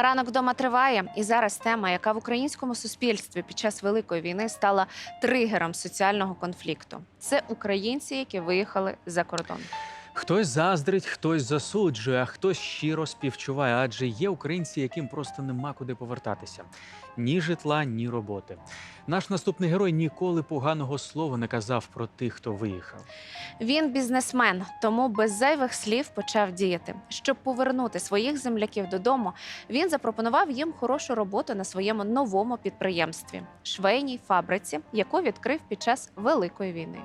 Ранок вдома триває, і зараз тема, яка в українському суспільстві під час великої війни стала тригером соціального конфлікту. Це українці, які виїхали за кордон. Хтось заздрить, хтось засуджує, а хтось щиро співчуває, адже є українці, яким просто нема куди повертатися. Ні житла, ні роботи. Наш наступний герой ніколи поганого слова не казав про тих, хто виїхав. Він бізнесмен, тому без зайвих слів почав діяти. Щоб повернути своїх земляків додому, він запропонував їм хорошу роботу на своєму новому підприємстві швейній фабриці, яку відкрив під час великої війни.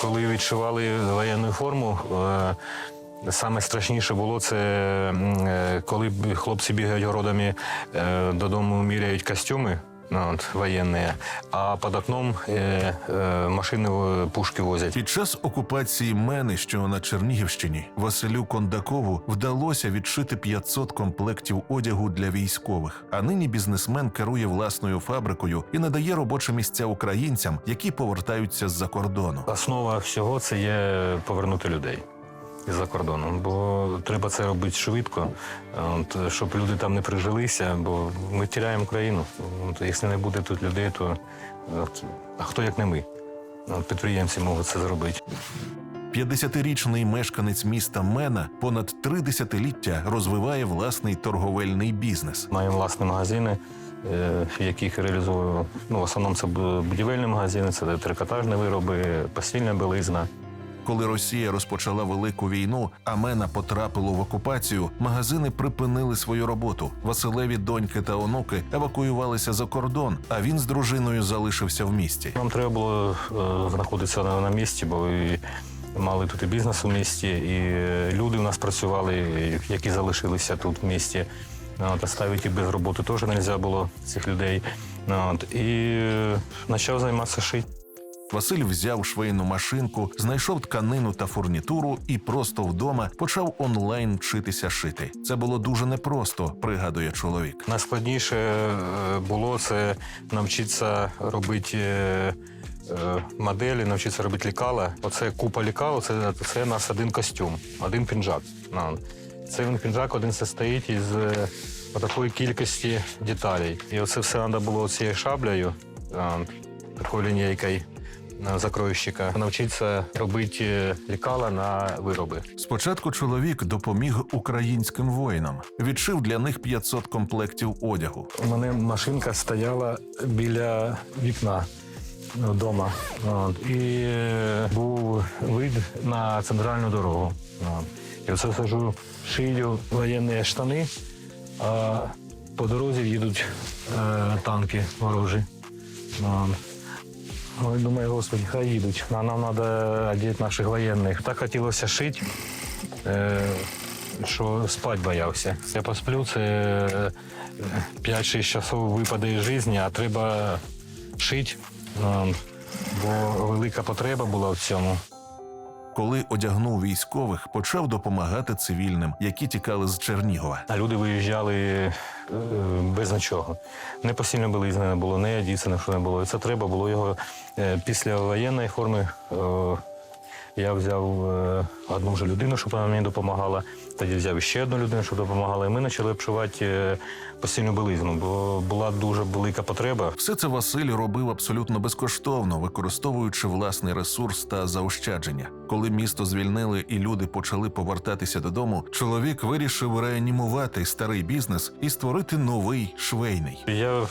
Коли відшивали воєнну форму, е, саме страшніше було це е, коли хлопці бігають городами е, додому, міряють костюми. Ну, От, воєнні, а під окном е, е, машини е, пушки возять. Під час окупації Мени, що на Чернігівщині, Василю Кондакову вдалося відшити 500 комплектів одягу для військових. А нині бізнесмен керує власною фабрикою і надає робочі місця українцям, які повертаються з-за кордону. Основа всього це є повернути людей з-за кордону, бо треба це робити швидко, от, щоб люди там не прижилися, бо ми тіряємо країну. От, якщо не буде тут людей, то от, а хто як не ми? От, підприємці можуть це зробити. 50-річний мешканець міста Мена понад три десятиліття розвиває власний торговельний бізнес. Маємо власні магазини, е, в яких реалізую. Ну, в основному це будівельні магазини, це трикотажні вироби, постільна білизна. Коли Росія розпочала велику війну, а Мена потрапило в окупацію, магазини припинили свою роботу. Василеві доньки та онуки евакуювалися за кордон, а він з дружиною залишився в місті. Нам треба було е, знаходитися на, на місці, бо і мали тут і бізнес у місті, і е, люди у нас працювали, які залишилися тут в місті. От, оставити їх без роботи теж не можна було цих людей. От, і е, почав займатися шить. Василь взяв швейну машинку, знайшов тканину та фурнітуру і просто вдома почав онлайн вчитися шити. Це було дуже непросто, пригадує чоловік. Найскладніше е, було це навчитися робити е, е, моделі, навчитися робити лікала. Оце купа лікал, це, це нас один костюм, один пінжак. Цей він пінжак один состоїть із такої кількості деталей. І оце все треба було цією шаблею, такою лінійкою е, закроющика, навчитися робити е, лікала на вироби. Спочатку чоловік допоміг українським воїнам, відшив для них 500 комплектів одягу. У мене машинка стояла біля вікна вдома. От, і е, був вид на центральну дорогу. От. І оце сажу, шию воєнні штани, а по дорозі їдуть е, танки ворожі. Ой, думаю, господи, хай їдуть. А нам треба одягти наших воєнних. Так хотілося шити, е, що спати боявся. Я посплю, це е, 5-6 часов випаде із життя, а треба шити, е, бо велика потреба була в цьому. Коли одягнув військових, почав допомагати цивільним, які тікали з Чернігова. А люди виїжджали е, без нічого. Не постільно білизни не було, не одіси не було. І це треба було його е, після воєнної форми. Я взяв е, одну вже людину, щоб вона мені допомагала. Тоді взяв ще одну людину, щоб допомагала. І ми почали обшивати е, постільну білизну, бо була дуже велика потреба. Все це Василь робив абсолютно безкоштовно, використовуючи власний ресурс та заощадження. Коли місто звільнили і люди почали повертатися додому, чоловік вирішив реанімувати старий бізнес і створити новий швейний. Я е,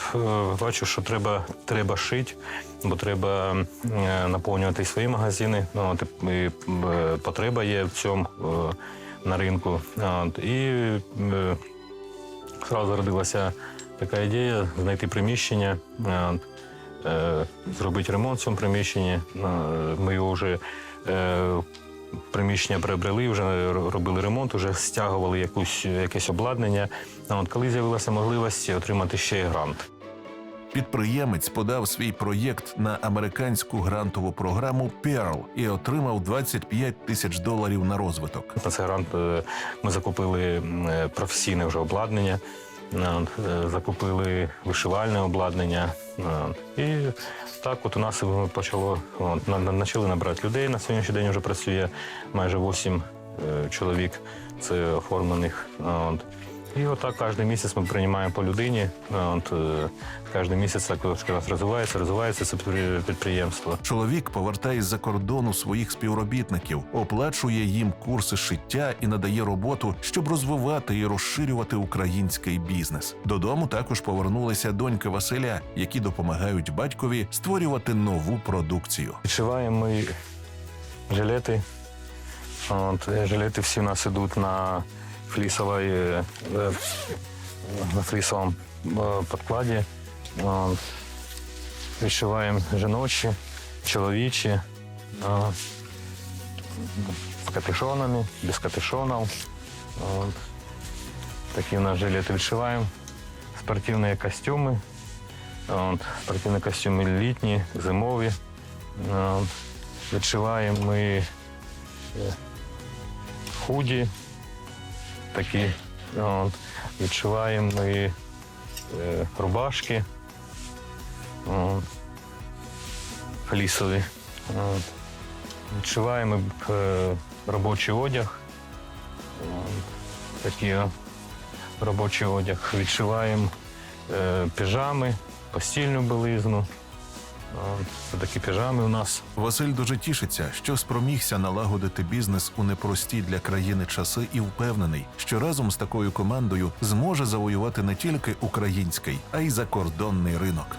бачу, що треба, треба шити, бо треба е, наповнювати свої магазини. Ну, е, потреба є в цьому е, на ринку. І одразу родилася така ідея знайти приміщення, зробити ремонт в цьому приміщенні. Ми його вже приміщення приобрели, вже робили ремонт, вже стягували якусь, якесь обладнання. От, коли з'явилася можливість отримати ще й грант. Підприємець подав свій проєкт на американську грантову програму Pearl і отримав 25 тисяч доларів на розвиток. На цей грант е, ми закупили е, професійне вже обладнання. Е, Закупили вишивальне обладнання. І так от у нас почало почали набрати людей. На сьогоднішній день вже працює майже 8 е, чоловік. Це оформлених. І отак кожен місяць ми приймаємо по людині. От, е, кожен місяць так якраз розвивається, розвивається це підприємство. Чоловік повертає з-за кордону своїх співробітників, оплачує їм курси шиття і надає роботу, щоб розвивати і розширювати український бізнес. Додому також повернулися доньки Василя, які допомагають батькові створювати нову продукцію. Відшиваємо ми жилети. От, е, жилети всі у нас йдуть на флісовій, е, е, на флісовому е, підкладі. От, відшиваємо жіночі, чоловічі, е, з капюшонами, без капюшонів. От, такі у нас жилети відшиваємо. Спортивні костюми. От, спортивні костюми літні, зимові. Е, Відшиваємо ми е, худі Такі. От. Відшиваємо ми е, рубашки от, флісові. От. Відшиваємо е, робочий одяг. От. Такий о, робочий одяг. Відшиваємо е, піжами, постільну білизну. Такі піжами у нас. Василь дуже тішиться, що спромігся налагодити бізнес у непрості для країни часи, і впевнений, що разом з такою командою зможе завоювати не тільки український, а й закордонний ринок.